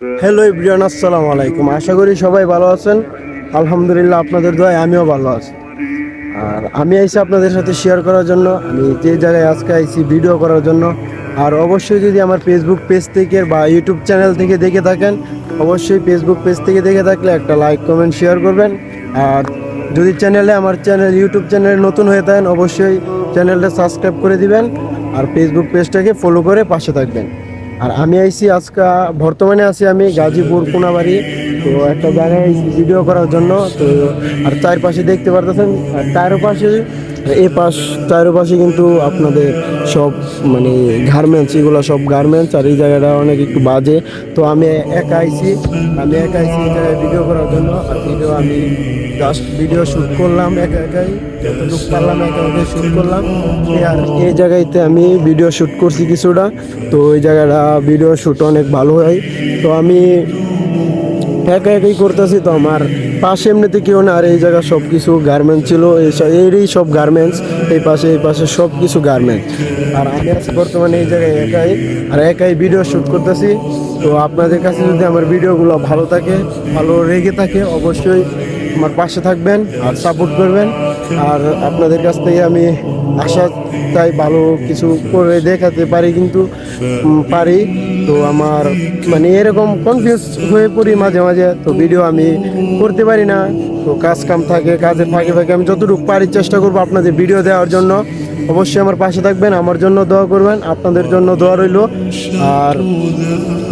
Hello ইব্রিয়ান আসসালামু আলাইকুম। আশা করি সবাই ভালো আছেন। আলহামদুলিল্লাহ আপনাদের দোয়ায় আমিও ভালো আছি। আর আমি আইছি আপনাদের সাথে শেয়ার করার জন্য, আমি যে জায়গায় আজকে আইছি ভিডিও করার জন্য। আর অবশ্যই যদি আমার ফেসবুক পেজ থেকে বা ইউটিউব চ্যানেল থেকে দেখে থাকেন, অবশ্যই ফেসবুক পেজ থেকে দেখে থাকলে একটা লাইক কমেন্ট শেয়ার করবেন। আর যদি চ্যানেলে আমার চ্যানেল ইউটিউব চ্যানেলে নতুন হয়ে থাকেন, অবশ্যই চ্যানেলটা সাবস্ক্রাইব করে দিবেন। আর ফেসবুক পেজটাকে ফলো করে পাশে থাকবেন। আর আমি আইছি আজকে, বর্তমানে আছি আমি গাজীপুর কোনাবাড়ি। তো একটা জায়গায় ভিডিও করার জন্য, তো আর চারপাশে দেখতে পারতেছেন, আর চারপাশে এ পাশ চারপাশে কিন্তু আপনাদের সব মানে গার্মেন্টস এগুলো সব গার্মেন্টস আর এই জায়গাটা অনেক একটু বাজে। তো আমি একা আইছি, আমি একা আইছি এই জায়গায় ভিডিও করার জন্য। আর ভিডিও আমি জাস্ট ভিডিও শ্যুট করলাম একা একাই পারলাম একা একাই শ্যুট করলাম। এই আর এই জায়গাইতে আমি ভিডিও শ্যুট করছি কিছুটা। তো ওই জায়গাটা ভিডিও শ্যুট অনেক ভালো হয়। তো আমি একা একাই করতেছি তো আমার। পাশে এমনিতে কেউ না, আর এই জায়গা সব কিছু গার্মেন্টস ছিল, এই এরই সব গার্মেন্টস এই পাশে এই পাশে সব কিছু গার্মেন্টস আর আমি আছি বর্তমানে এই জায়গায় একাই, আর একাই ভিডিও শ্যুট করতেছি। তো আপনাদের কাছে যদি আমার ভিডিওগুলো ভালো থাকে, ভালো রেগে থাকে, অবশ্যই আমার পাশে থাকবেন আর সাপোর্ট করবেন। আর আপনাদের কাছ থেকে আমি আশা তাই ভালো কিছু করে দেখাতে পারি, কিন্তু পারি। তো আমার মানে এরকম কনফিউজ হয়ে পড়ি মাঝে মাঝে, তো ভিডিও আমি করতে পারি না। তো কাজ কাম থাকে, কাজে ফাঁকে ফাঁকে আমি যতটুকু পারি চেষ্টা করব আপনাদের ভিডিও দেওয়ার জন্য। অবশ্যই আমার পাশে থাকবেন, আমার জন্য দোয়া করবেন, আপনাদের জন্য দোয়া রইল। আর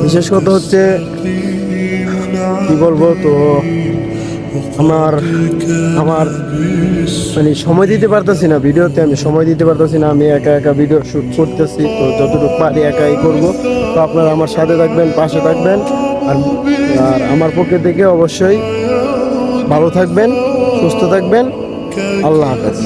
বিশেষ কথা হচ্ছে, কি বলব, তো আমার আমার মানে সময় দিতে পারতেছি না, ভিডিওতে আমি সময় দিতে পারতেছি না, আমি একা একা ভিডিও শ্যুট করতেছি, তো যতটুকু পারি একাই করব। তো আপনারা আমার সাথে থাকবেন, পাশে থাকবেন, আর আর আমার পক্ষে থেকে অবশ্যই ভালো থাকবেন, সুস্থ থাকবেন। আল্লাহ হাফেজ।